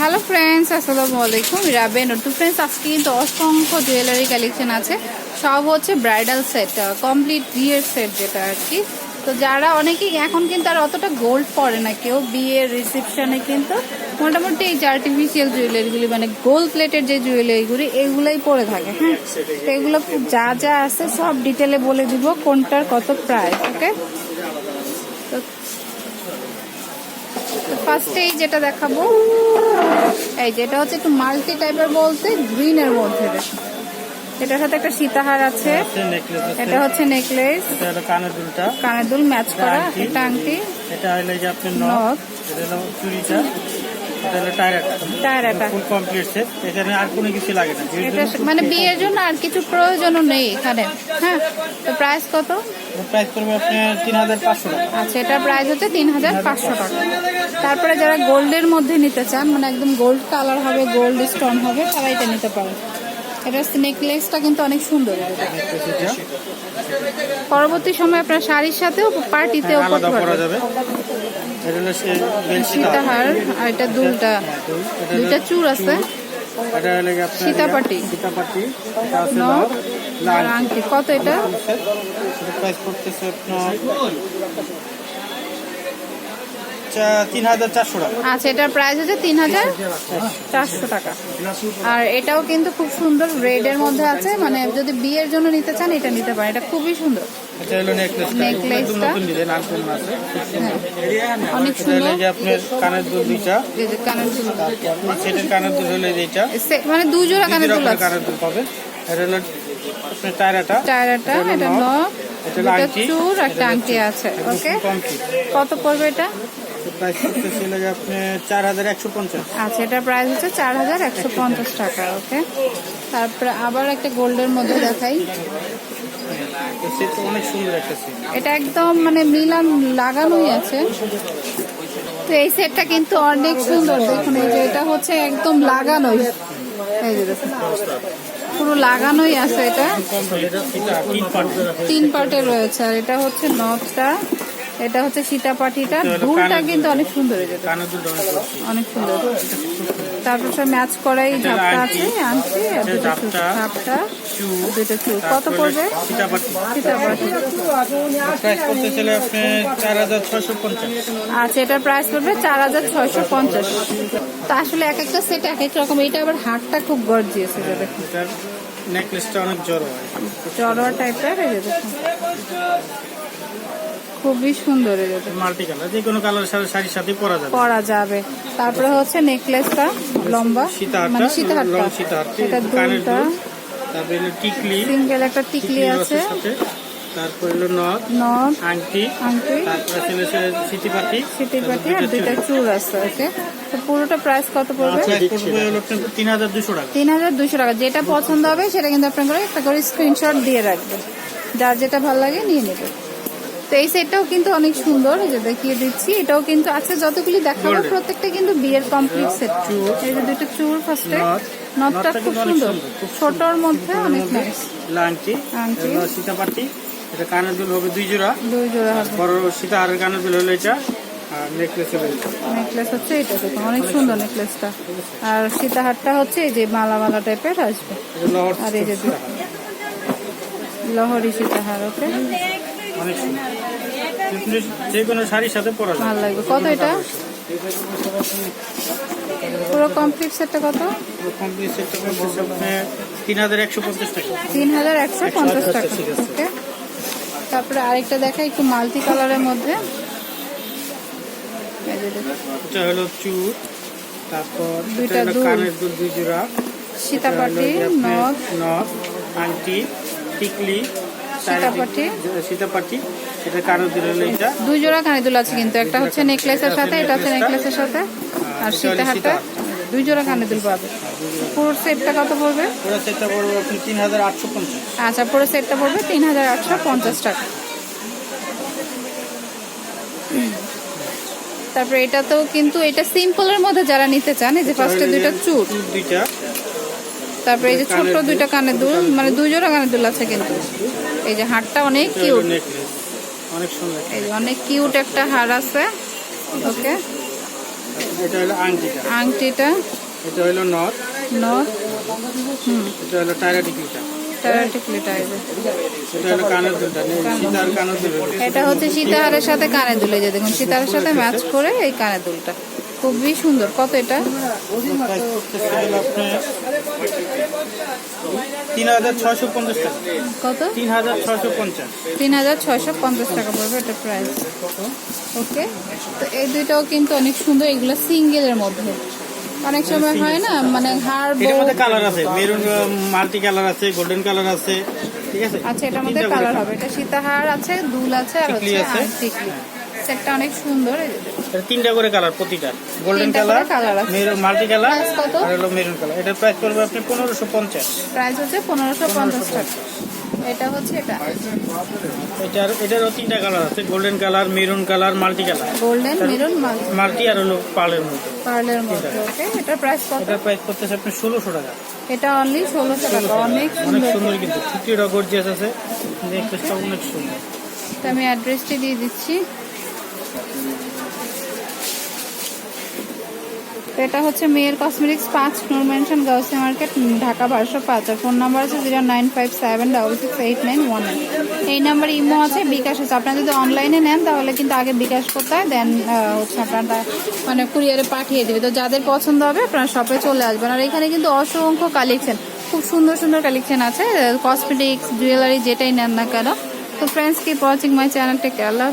Hello friends আসসালামু আলাইকুম রাবে Natu friends আজকে কিন্তু অসংখ্য জুয়েলারি কালেকশন আছে। সব হচ্ছে ব্রাইডাল সেট কমপ্লিট বিয়ের সেট যেটা আর কি। তো যারা অনেকেই এখন কিন্তু আর অতটা গোল্ড পরে না, কেউ বিয়ের রিসেপশনে কিন্তু মোটামুটি এই যে আর্টিফিশিয়াল জুয়েলারিগুলি মানে গোল্ড প্লেটের যে জুয়েলারিগুলি এগুলোই পরে থাকে হ্যাঁ? তো এগুলো যা যা আছে সব ডিটেলে বলে দিব কোনটার কত প্রাইস ওকে তো ফার্স্টেই যেটা দেখাবো এই যেটা হচ্ছে একটু মাল্টি টাইপের বলতে গ্রিনের মধ্যে। এটার সাথে একটা সীতাহার আছে এটা হচ্ছে নেকলেস এটা হলো কানের দুলটা কানের দুল ম্যাচ করা। এটা আংটি এটা হলো যে আপনার নথ। নথ এটা হলো চুড়িটা মানে বিয়ের জন্য আর কিছু প্রয়োজনও নেই এখানে। হ্যাঁ তো প্রাইস কত? প্রাইস করবে আপনার তিন হাজার পাঁচশো টাকা। আচ্ছা এটার প্রাইস হচ্ছে তিন হাজার পাঁচশো টাকা। তারপরে যারা গোল্ডের মধ্যে নিতে চান মানে একদম গোল্ড কালার হবে গোল্ড স্টোন হবে তারা এটা নিতে পারেন। এটা নেকলেসটা কিন্তু অনেক সুন্দর। পরবর্তী সময় আপনার শাড়ির সাথেও পার্টিতেও হ্যাঁ, আলাদা পরা যাবে। সীতাহার আর এটা দুলটা। দুইটা হলো চূড় আছে সীতাপাটি। আংটি। কত এটা? আচ্ছা এটার প্রাইস হচ্ছে তিন হাজার চারশো টাকা। আর এটাও কিন্তু খুব সুন্দর রেড এর মধ্যে আছে। মানে যদি বিয়ের জন্য নিতে চান এটা নিতে পারেন। এটা খুবই সুন্দর। এটা হলো নেকলেসটা নেকলেসটা। নতুন ডিজাইন আনকমন আছে? হ্যাঁ। অনেক এটা হলো যে আপনার কানের দুল দুইটা। এই যে কানের দুল। সেটের কানের দুল হলো এইটা। মানে দুই জোড়া কানের দুল আছে। কানের দুল পাবে। এটা হলো আপনার টায়রাটা। টায়ারটা এটা আংটি, চুর একটা আংটি আছে ওকে? কত পড়বে এটা? আচ্ছা এটার প্রাইস হচ্ছে চার হাজার একশো পঞ্চাশ টাকা ওকে? তারপরে আবার একটা গোল্ডের মধ্যে দেখাই। এটা একদম মানে মিলান লাগানোই আছে। তো এই সেটটা কিন্তু অনেক সুন্দর। দেখুন, এই যে এটা হচ্ছে একদম লাগানোই। এই যে পুরো লাগানোই আছে এটা। তিন পার্টে রয়েছে। আর এটা হচ্ছে নথটা এটা হচ্ছে সীতাপাটিটা। হলো কিন্তু অনেক সুন্দর অনেক সুন্দর। তারপর সব ম্যাচ করাই ঝাপটা আছে দুটো ঝাপটা, দুটো চুল কত পড়বে? আচ্ছা এটার প্রাইস পড়বে চার হাজার ছয়শো পঞ্চাশ। তা আসলে এক একটা সেট এক এক রকম। এটা আবার হাটটা খুব গর্জিয়াস এটা দেখুন নেকলেসটা অনেক জড়ো হয়। চড়োয়া টাইপের এই যে দেখুন খুবই সুন্দর যে। মাল্টি কালার যে কোনো কালার শাড়ির সাথে পরা যাবে। পরা যাবে। তারপরে হচ্ছে নেকলেসটা লম্বা মানে সীতাহারটা। এটা দুলটা। তারপরে টিকলি। সিঙ্গেল একটা টিকলি আছে। সাথে। তারপরে হলো নথ নথ আংটি। আংটি। তারপরে ছিল সে সিটিপাটি সিটিপাটি আর দুইটা চুল আছে ওকে। তো পুরোটা প্রাইস কত পড়বে? তিন হাজার দুশো টাকা। তিন হাজার দুশো টাকা। যেটা পছন্দ হবে সেটা কিন্তু আপনার একটা করে স্ক্রিনশট দিয়ে রাখবেন যার যেটা ভালো লাগে নিয়ে নেবে। তো এই সেটটাও কিন্তু অনেক সুন্দর এই যে দেখিয়ে দিচ্ছি। এটাও কিন্তু আছে যতগুলি দেখাবো প্রত্যেকটা কিন্তু বিয়ের কমপ্লিট সেট। এই যে দুইটা চুর ফার্স্টে নথটা খুব সুন্দর। ছোটর মধ্যে অনেক নাইস। হলো সীতাপাটি এটা কানের দুল হবে দুই জোড়া। দুই জোড়া হবে। বড় সীতাহারের কানের দুল হলো এটা। আর নেকলেস নেকলেস হচ্ছে এটা দেখুন অনেক সুন্দর নেকলেসটা আর সীতাহারটা হচ্ছে এই যে মালা মালা টাইপের আসবে। আর এই যে লহরি সীতাহার ওকে অনেক যে কোনো শাড়ির সাথে পরা ভালো লাগবে। কত এটা? পুরো কমপ্লিট সেটটা কত? কমপ্লিট সেটটা পড়তেছে আপনার তিন হাজার একশো পঞ্চাশ টাকা। তিন হাজার একশো পঞ্চাশ টাকা। ওকে তারপরে আরেকটা দেখা একটু মাল্টি কালারের মধ্যে। এই এটা হলো চুর। তারপর এটা দুইটা কানের দুল দুই জোড়া। সীতাপাটি নথ নথ আংটি টিকলি। সীতাপাটি। সীতাপাটি। এটা কানের দুল হলো এটা? দুই জোড়া কানে দুল আছে কিন্তু একটা হচ্ছে নেকলেসের সাথে এটা হচ্ছে নেকলেসের সাথে আর এটা সীতাহারটা দুই জোড়া কানে দুল পাবে। পুরো সেটটা কত পড়বে? ওরা সেটটা পড়বে আপনি তিন হাজার আটশো পঞ্চাশ। আচ্ছা পুরো সেটটা পড়বে তিন হাজার আটশো পঞ্চাশ টাকা। তারপরে এটাতেও কিন্তু এটা সিম্পলের মধ্যে যারা নিতে চান এই যে ফার্স্টে দুইটা চুর দুইটা। তারপরে এই যে ছোট্ট দুইটা কানের দুল মানে দুই জোড়া কানের দুল আছে কিন্তু। এই যে হারটা অনেক কিউট অনেক সুন্দর এই যে অনেক কিউট একটা হার আছে। ওকে এটা হলো আংটিটা। আংটিটা। এটা হলো নথ। নথ। হুম। এটা হলো টায়রা টিকলিটা এটা হচ্ছে সীতাহারের সাথে কানে দুলে। যে দেখুন সীতাহারের সাথে ম্যাচ করে এই কানে দুলটা। খুবই সুন্দর। কত এটা? তিন হাজার ছয়শো পঞ্চাশ টাকা। কত? তিন হাজার ছয়শো পঞ্চাশ। তিন হাজার ছয়শো পঞ্চাশ টাকা পড়বে এটা প্রাইস ওকে তো এই দুইটাও কিন্তু অনেক সুন্দর এগুলো সিঙ্গেলের মধ্যে। অনেক সময় হয় না মানে এটার মধ্যে কালার আছে মেরুন মাল্টি কালার আছে গোল্ডেন কালার আছে ঠিক আছে? আচ্ছা এটার মধ্যে কালার হবে। এটা সীতাহার আছে দুল আছে আর হচ্ছে আছে। টিকলি। সেটটা অনেক সুন্দর। এটা তিনটা করে কালার প্রতিটা। Golden colour maroon multi colour আর হলো মেরুন কালার এটার প্রাইস পড়বে আপনি পনেরোশো পঞ্চাশ। প্রাইস হচ্ছে পনেরোশো পঞ্চাশ টাকা। এটা হচ্ছে এটা। এটার এটারও তিনটা কালার আছে। Golden colour maroon colour multi colour golden maroon multi আর হলো মধ্যে। পার্লের মধ্যে ওকে এটার প্রাইস কত? প্রাইস পড়তেছে আপনি টাকা। এটা অনলি টাকা। অনেক অনেক সুন্দর। কিন্তু। গর্জিয়াস আছে। দেখতে অনেক সুন্দর। তো আমি অ্যাড্রেসটি দিয়ে দিচ্ছি। তো এটা হচ্ছে মেয়ের কসমেটিক্স পাঁচ Noor mansion girls market Dhaka, বারোশো পাঁচ। আর ফোন নাম্বার আছে zero nine five seven double six eight nine one এই নাম্বার ইমো আছে, বিকাশ আছে। আপনারা যদি অনলাইনে নেন, তাহলে কিন্তু আগে বিকাশ করতে হয় দেন হচ্ছে আপনারা মানে কুরিয়ারে পাঠিয়ে দেবে। তো যাদের পছন্দ হবে, আপনারা শপে চলে আসবেন। আর এখানে কিন্তু অসংখ্য কালেকশন খুব সুন্দর সুন্দর কালেকশন আছে। কসমেটিক্স জুয়েলারি যেটাই নেন না কেন। তো friends keep watching my channel tech Allah